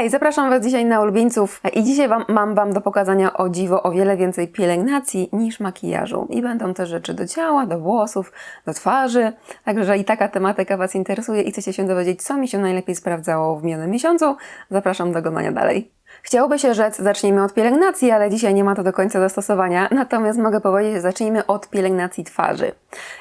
Hej, zapraszam Was dzisiaj na ulubieńców i dzisiaj wam, mam Wam do pokazania o dziwo o wiele więcej pielęgnacji niż makijażu. I będą też rzeczy do ciała, do włosów, do twarzy. Także jeżeli taka tematyka Was interesuje i chcecie się dowiedzieć, co mi się najlepiej sprawdzało w minionym miesiącu, zapraszam do oglądania dalej. Chciałoby się rzec, zacznijmy od pielęgnacji, ale dzisiaj nie ma to do końca zastosowania, natomiast mogę powiedzieć, że zacznijmy od pielęgnacji twarzy.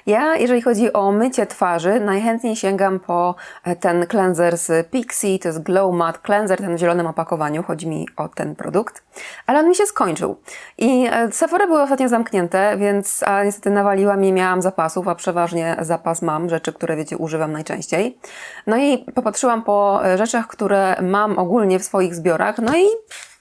Ja, jeżeli chodzi o mycie twarzy, najchętniej sięgam po e, ten cleanser z Pixie, to jest Glow Matte Cleanser, ten w zielonym opakowaniu, chodzi mi o ten produkt, ale on mi się skończył. I e, Sephora były ostatnio zamknięte, więc a niestety nawaliłam i miałam zapasów, a przeważnie zapas mam, rzeczy, które wiecie, używam najczęściej. No i popatrzyłam po e, rzeczach, które mam ogólnie w swoich zbiorach, no i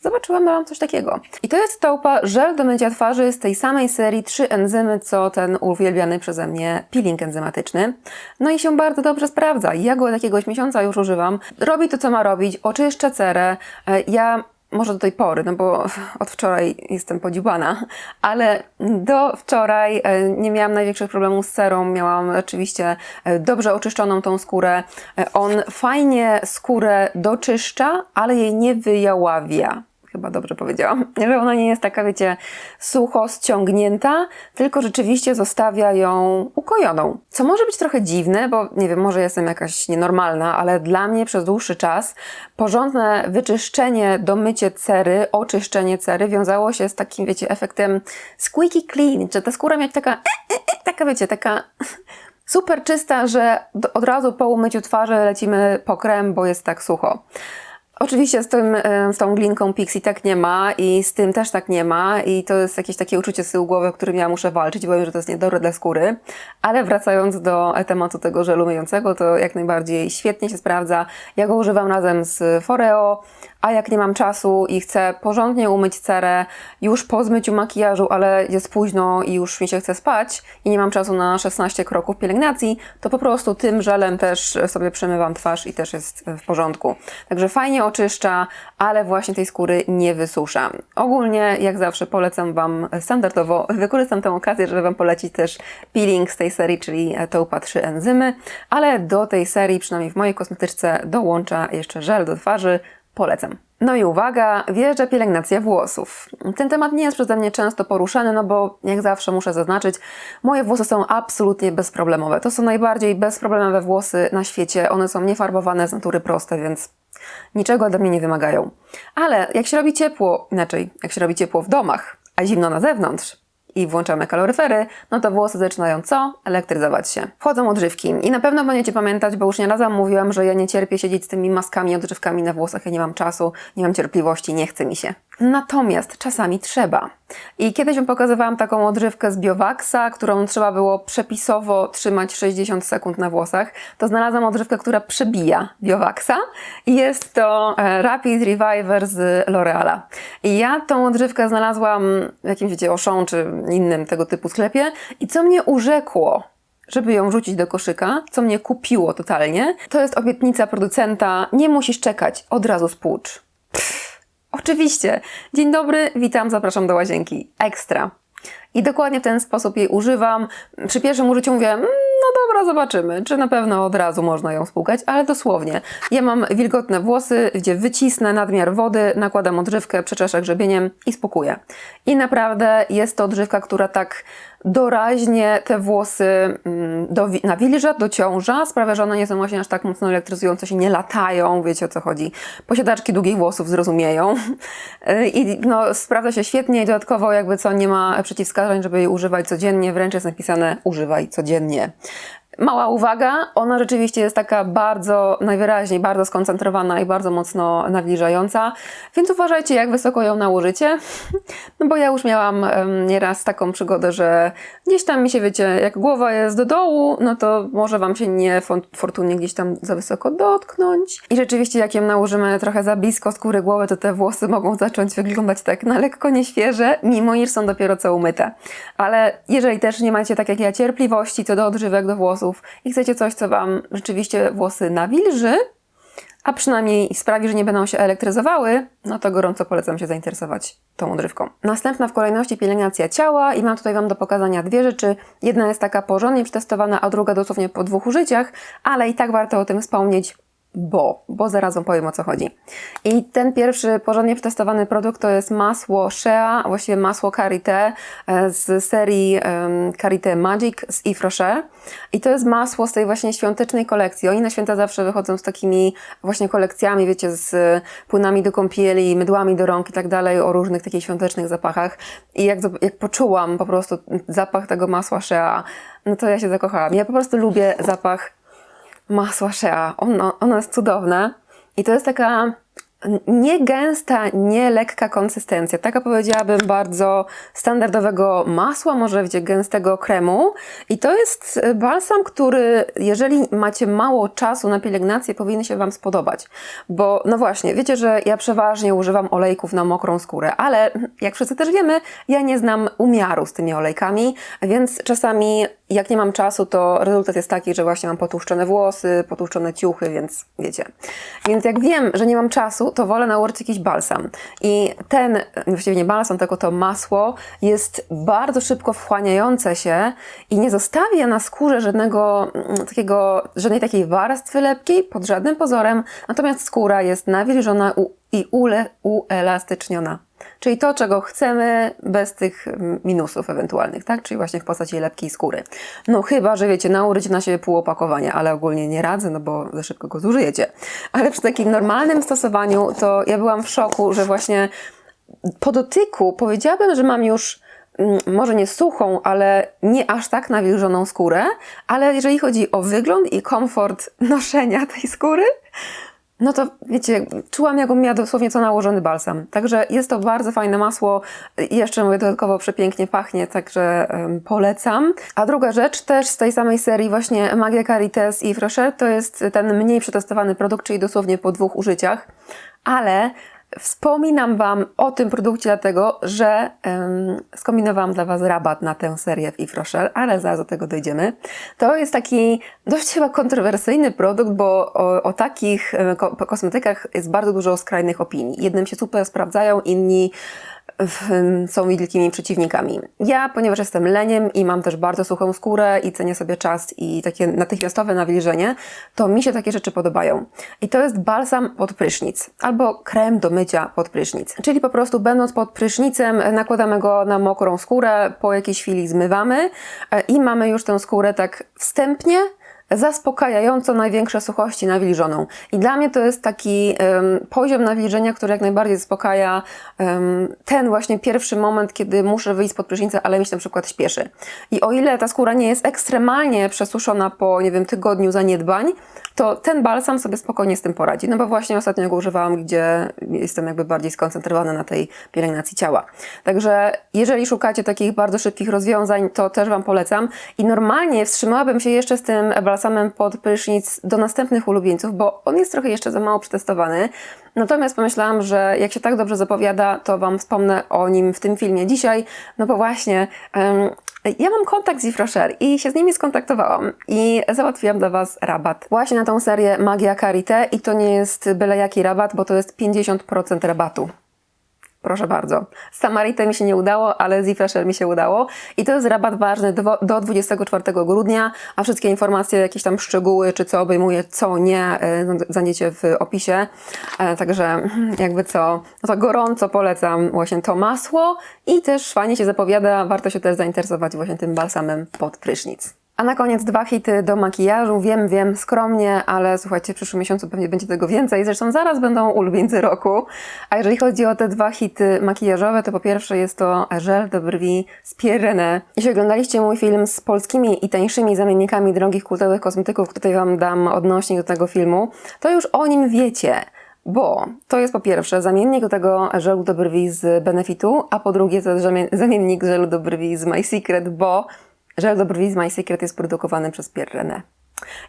zobaczyłam, że mam coś takiego. I to jest taupa żel do mycia twarzy z tej samej serii trzy enzymy, co ten uwielbiany przeze mnie peeling enzymatyczny. No i się bardzo dobrze sprawdza. Ja go od jakiegoś miesiąca już używam. Robi to, co ma robić, oczyszcza cerę. E, Ja może do tej pory, no bo od wczoraj jestem podziubana, ale do wczoraj e, nie miałam największych problemów z cerą, miałam oczywiście e, dobrze oczyszczoną tą skórę. E, On fajnie skórę doczyszcza, ale jej nie wyjaławia. Chyba dobrze powiedziałam, że ona nie jest taka, wiecie, sucho ściągnięta, tylko rzeczywiście zostawia ją ukojoną. Co może być trochę dziwne, bo nie wiem, może jestem jakaś nienormalna, ale dla mnie przez dłuższy czas porządne wyczyszczenie, domycie cery, oczyszczenie cery wiązało się z takim, wiecie, efektem squeaky clean, że ta skóra miała taka, e, e, e, taka, wiecie, taka super czysta, że od razu po umyciu twarzy lecimy po krem, bo jest tak sucho. Oczywiście z, tym, e, z tą glinką Pixie tak nie ma i z tym też tak nie ma i to jest jakieś takie uczucie z tyłu głowy, o którym ja muszę walczyć, bo wiem, że to jest niedobre dla skóry. Ale wracając do tematu tego żelu myjącego, to jak najbardziej świetnie się sprawdza. Ja go używam razem z Foreo, a jak nie mam czasu i chcę porządnie umyć cerę już po zmyciu makijażu, ale jest późno i już mi się chce spać i nie mam czasu na 16 kroków pielęgnacji, to po prostu tym żelem też sobie przemywam twarz i też jest w porządku. Także fajnie oczyszcza, ale właśnie tej skóry nie wysusza. Ogólnie, jak zawsze, polecam Wam standardowo, wykorzystam tę okazję, żeby Wam polecić też peeling z tej serii, czyli Toupa 3 enzymy, ale do tej serii, przynajmniej w mojej kosmetyczce, dołącza jeszcze żel do twarzy, Polecam. No i uwaga, wjeżdża pielęgnacja włosów. Ten temat nie jest przeze mnie często poruszany, no bo jak zawsze muszę zaznaczyć, moje włosy są absolutnie bezproblemowe. To są najbardziej bezproblemowe włosy na świecie. One są niefarbowane, z natury proste, więc niczego ode mnie nie wymagają. Ale jak się robi ciepło, inaczej, jak się robi ciepło w domach, a zimno na zewnątrz, i włączamy kaloryfery, no to włosy zaczynają co? Elektryzować się. Wchodzą odżywki. I na pewno będziecie pamiętać, bo już nie raz wam mówiłam, że ja nie cierpię siedzieć z tymi maskami, odżywkami na włosach. Ja nie mam czasu, nie mam cierpliwości, nie chce mi się. Natomiast czasami trzeba. I kiedyś pokazywałam taką odżywkę z Biowaxa, którą trzeba było przepisowo trzymać 60 sekund na włosach. To znalazłam odżywkę, która przebija Biowaxa i jest to e, Rapid Reviver z L'Oreala. I ja tą odżywkę znalazłam w jakimś, wiecie, Auchan czy innym tego typu sklepie i co mnie urzekło, żeby ją wrzucić do koszyka, co mnie kupiło totalnie, to jest obietnica producenta, nie musisz czekać, od razu spłucz. Pff, oczywiście. Dzień dobry, witam, zapraszam do łazienki. Ekstra. I dokładnie w ten sposób jej używam. Przy pierwszym użyciu mówię, "Mm, no dobra, zobaczymy, czy na pewno od razu można ją spłukać, ale dosłownie. Ja mam wilgotne włosy, gdzie wycisnę nadmiar wody, nakładam odżywkę, przeczeszę grzebieniem i spłukuję. I naprawdę jest to odżywka, która tak doraźnie te włosy mm, dowi- nawilża, dociąża, sprawia, że one nie są właśnie aż tak mocno elektryzujące się, nie latają, wiecie o co chodzi. Posiadaczki długich włosów zrozumieją. I no, sprawdza się świetnie i dodatkowo jakby co nie ma przeciwwskazań, żeby jej używać codziennie, wręcz jest napisane używaj codziennie. Mała uwaga, ona rzeczywiście jest taka bardzo, najwyraźniej bardzo skoncentrowana i bardzo mocno nawilżająca, więc uważajcie jak wysoko ją nałożycie, no bo ja już miałam nieraz taką przygodę, że gdzieś tam mi się, wiecie, jak głowa jest do dołu, no to może Wam się nie fortunnie gdzieś tam za wysoko dotknąć. I rzeczywiście jak ją nałożymy trochę za blisko skóry głowy, to te włosy mogą zacząć wyglądać tak na lekko nieświeże, mimo iż są dopiero co umyte. Ale jeżeli też nie macie tak jak ja cierpliwości co do odżywek do włosów i chcecie coś, co Wam rzeczywiście włosy nawilży, a przynajmniej sprawi, że nie będą się elektryzowały, no to gorąco polecam się zainteresować tą odżywką. Następna w kolejności pielęgnacja ciała i mam tutaj Wam do pokazania dwie rzeczy. Jedna jest taka porządnie przetestowana, a druga dosłownie po dwóch użyciach, ale i tak warto o tym wspomnieć. Bo, bo zaraz Wam powiem o co chodzi. I ten pierwszy porządnie przetestowany produkt to jest masło Shea, właściwie masło Karité e, z serii Karité Magic z Yves Rocher. I to jest masło z tej właśnie świątecznej kolekcji. Oni na święta zawsze wychodzą z takimi właśnie kolekcjami, wiecie, z płynami do kąpieli, mydłami do rąk i tak dalej, o różnych takich świątecznych zapachach. I jak, jak poczułam po prostu zapach tego masła Shea, no to ja się zakochałam. Ja po prostu lubię zapach masła Shea. Ono, ono jest cudowne i to jest taka nie gęsta, nie lekka konsystencja. Taka powiedziałabym bardzo standardowego masła, może wiecie, gęstego kremu. I to jest balsam, który jeżeli macie mało czasu na pielęgnację, powinien się Wam spodobać. Bo no właśnie, wiecie, że ja przeważnie używam olejków na mokrą skórę, ale jak wszyscy też wiemy, ja nie znam umiaru z tymi olejkami, więc czasami jak nie mam czasu, to rezultat jest taki, że właśnie mam potłuszczone włosy, potłuszczone ciuchy, więc wiecie. Więc jak wiem, że nie mam czasu, to wolę nałożyć jakiś balsam. I ten, właściwie nie balsam, tylko to masło jest bardzo szybko wchłaniające się i nie zostawia na skórze żadnego mm, takiego, żadnej takiej warstwy lepkiej pod żadnym pozorem, natomiast skóra jest nawilżona i uelastyczniona. Czyli to, czego chcemy bez tych minusów ewentualnych, tak? Czyli właśnie w postaci lepkiej skóry. No chyba, że wiecie, nałożycie na siebie pół opakowania, ale ogólnie nie radzę, no bo za szybko go zużyjecie. Ale przy takim normalnym stosowaniu to ja byłam w szoku, że właśnie po dotyku powiedziałabym, że mam już może nie suchą, ale nie aż tak nawilżoną skórę, ale jeżeli chodzi o wygląd i komfort noszenia tej skóry, no to wiecie, czułam jakbym miała dosłownie co nałożony balsam. Także jest to bardzo fajne masło jeszcze mówię, dodatkowo przepięknie pachnie, także um, polecam. A druga rzecz też z tej samej serii właśnie Magia Caritas i Fresher to jest ten mniej przetestowany produkt, czyli dosłownie po dwóch użyciach, ale Wspominam Wam o tym produkcie dlatego, że um, skombinowałam dla Was rabat na tę serię w Ifroshell, ale zaraz do tego dojdziemy. To jest taki dość chyba kontrowersyjny produkt, bo o, o takich ko kosmetykach jest bardzo dużo skrajnych opinii. Jednym się super sprawdzają, inni są wielkimi przeciwnikami. Ja, ponieważ jestem leniem i mam też bardzo suchą skórę i cenię sobie czas i takie natychmiastowe nawilżenie, to mi się takie rzeczy podobają. I to jest balsam pod prysznic albo krem do mycia pod prysznic. Czyli po prostu będąc pod prysznicem nakładamy go na mokrą skórę, po jakiejś chwili zmywamy e, i mamy już tę skórę tak wstępnie zaspokajająco największe suchości nawilżoną. I dla mnie to jest taki um, poziom nawilżenia, który jak najbardziej zaspokaja um, ten właśnie pierwszy moment, kiedy muszę wyjść spod prysznica, ale mi się na przykład śpieszy. I o ile ta skóra nie jest ekstremalnie przesuszona po, nie wiem, tygodniu zaniedbań, to ten balsam sobie spokojnie z tym poradzi. No bo właśnie ostatnio go używałam, gdzie jestem jakby bardziej skoncentrowana na tej pielęgnacji ciała. Także jeżeli szukacie takich bardzo szybkich rozwiązań, to też Wam polecam. I normalnie wstrzymałabym się jeszcze z tym balsamem pod prysznic do następnych ulubieńców, bo on jest trochę jeszcze za mało przetestowany. Natomiast pomyślałam, że jak się tak dobrze zapowiada, to Wam wspomnę o nim w tym filmie dzisiaj, no bo właśnie um, ja mam kontakt z Ifrosher i się z nimi skontaktowałam i załatwiłam dla Was rabat. Właśnie na tą serię Magia Karite i to nie jest byle jaki rabat, bo to jest 50% rabatu. Proszę bardzo. Z Samaritę mi się nie udało, ale z eFresher mi się udało. I to jest rabat ważny do, do 24 grudnia, a wszystkie informacje, jakieś tam szczegóły, czy co obejmuje, co nie, e, znajdziecie w opisie. E, także jakby co, no to gorąco polecam właśnie to masło i też fajnie się zapowiada, warto się też zainteresować właśnie tym balsamem pod prysznic. A na koniec dwa hity do makijażu. Wiem, wiem, skromnie, ale słuchajcie, w przyszłym miesiącu pewnie będzie tego więcej. Zresztą zaraz będą ulubieńcy roku. A jeżeli chodzi o te dwa hity makijażowe, to po pierwsze jest to żel do brwi z Pierre Jeśli oglądaliście mój film z polskimi i tańszymi zamiennikami drogich kultowych kosmetyków, tutaj Wam dam odnośnik do tego filmu, to już o nim wiecie. Bo to jest po pierwsze zamiennik do tego żelu do brwi z Benefitu, a po drugie to jest zamiennik żelu do brwi z My Secret, bo Żel do brwi z My Secret jest produkowany przez Pierre René.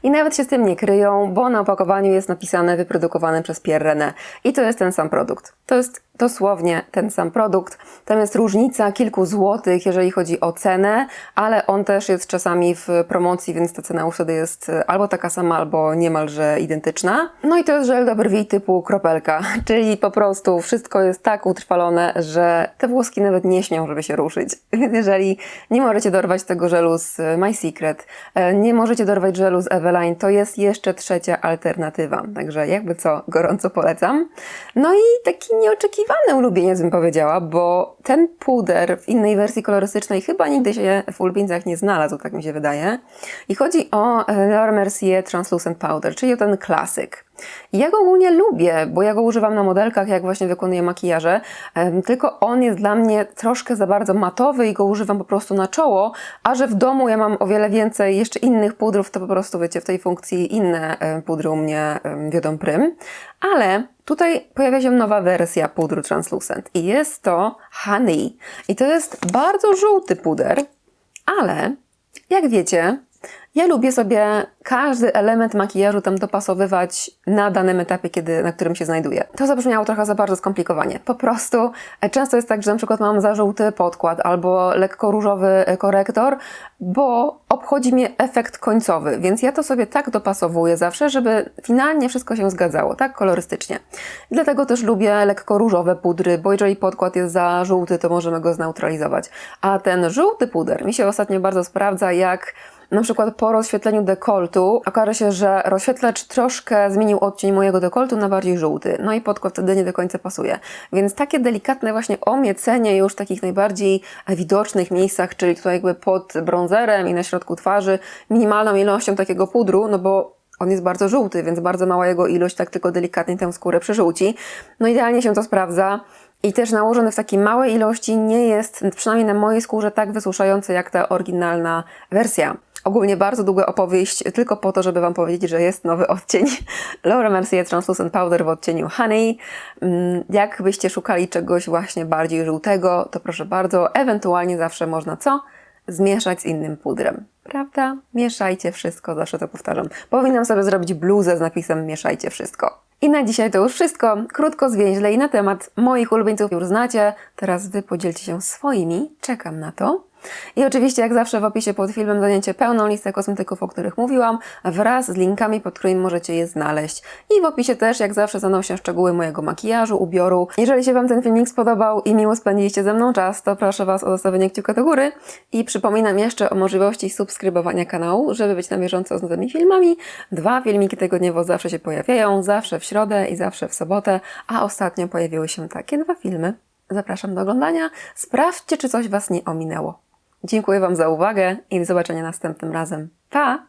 I nawet się z tym nie kryją, bo na opakowaniu jest napisane wyprodukowany przez Pierre René. I to jest ten sam produkt. To jest dosłownie ten sam produkt. Tam jest różnica kilku złotych, jeżeli chodzi o cenę, ale on też jest czasami w promocji, więc ta cena już wtedy jest e, albo taka sama, albo niemalże identyczna. No i to jest żel do brwi typu kropelka, czyli po prostu wszystko jest tak utrwalone, że te włoski nawet nie śmią, żeby się ruszyć. Więc jeżeli nie możecie dorwać tego żelu z My Secret, e, nie możecie dorwać żelu z Eveline, to jest jeszcze trzecia alternatywa. Także jakby co, gorąco polecam. No i taki nieoczekiwany ulubieniec bym powiedziała, bo ten puder w innej wersji kolorystycznej chyba nigdy się w ulubieńcach nie znalazł, tak mi się wydaje. I chodzi o e, Laura Mercier Translucent Powder, czyli o ten klasyk. Ja go ogólnie lubię, bo ja go używam na modelkach, jak właśnie wykonuję makijaże, tylko on jest dla mnie troszkę za bardzo matowy i go używam po prostu na czoło, a że w domu ja mam o wiele więcej jeszcze innych pudrów, to po prostu wiecie, w tej funkcji inne pudry u mnie wiodą prym. Ale tutaj pojawia się nowa wersja pudru Translucent i jest to Honey. I to jest bardzo żółty puder, ale jak wiecie, ja lubię sobie każdy element makijażu tam dopasowywać na danym etapie, kiedy, na którym się znajduję. To zabrzmiało trochę za bardzo skomplikowanie. Po prostu e, często jest tak, że na przykład mam za żółty podkład albo lekko różowy e, korektor, bo obchodzi mnie efekt końcowy, więc ja to sobie tak dopasowuję zawsze, żeby finalnie wszystko się zgadzało, tak kolorystycznie. Dlatego też lubię lekko różowe pudry, bo jeżeli podkład jest za żółty, to możemy go zneutralizować. A ten żółty puder mi się ostatnio bardzo sprawdza, jak na przykład po rozświetleniu dekoltu okaże się, że rozświetlacz troszkę zmienił odcień mojego dekoltu na bardziej żółty. No i podkład wtedy nie do końca pasuje. Więc takie delikatne właśnie omiecenie już w takich najbardziej widocznych miejscach, czyli tutaj jakby pod bronzerem i na środku twarzy, minimalną ilością takiego pudru, no bo on jest bardzo żółty, więc bardzo mała jego ilość tak tylko delikatnie tę skórę przeżółci. No idealnie się to sprawdza. I też nałożony w takiej małej ilości nie jest, przynajmniej na mojej skórze, tak wysuszający jak ta oryginalna wersja. Ogólnie bardzo długa opowieść, tylko po to, żeby Wam powiedzieć, że jest nowy odcień Laura Mercier Translucent Powder w odcieniu Honey. Mm, Jakbyście szukali czegoś właśnie bardziej żółtego, to proszę bardzo, ewentualnie zawsze można co? Zmieszać z innym pudrem. Prawda? Mieszajcie wszystko, zawsze to powtarzam. Powinnam sobie zrobić bluzę z napisem mieszajcie wszystko. I na dzisiaj to już wszystko. Krótko, zwięźle i na temat moich ulubieńców już znacie. Teraz Wy podzielcie się swoimi. Czekam na to. I oczywiście, jak zawsze w opisie pod filmem znajdziecie pełną listę kosmetyków, o których mówiłam, wraz z linkami, pod którymi możecie je znaleźć. I w opisie też, jak zawsze, znajdą się szczegóły mojego makijażu, ubioru. Jeżeli się Wam ten filmik spodobał i miło spędziliście ze mną czas, to proszę Was o zostawienie kciuka do góry. I przypominam jeszcze o możliwości subskrybowania kanału, żeby być na bieżąco z nowymi filmami. Dwa filmiki tygodniowo zawsze się pojawiają, zawsze w środę i zawsze w sobotę, a ostatnio pojawiły się takie dwa filmy. Zapraszam do oglądania. Sprawdźcie, czy coś Was nie ominęło. Dziękuję Wam za uwagę i do zobaczenia następnym razem. Pa!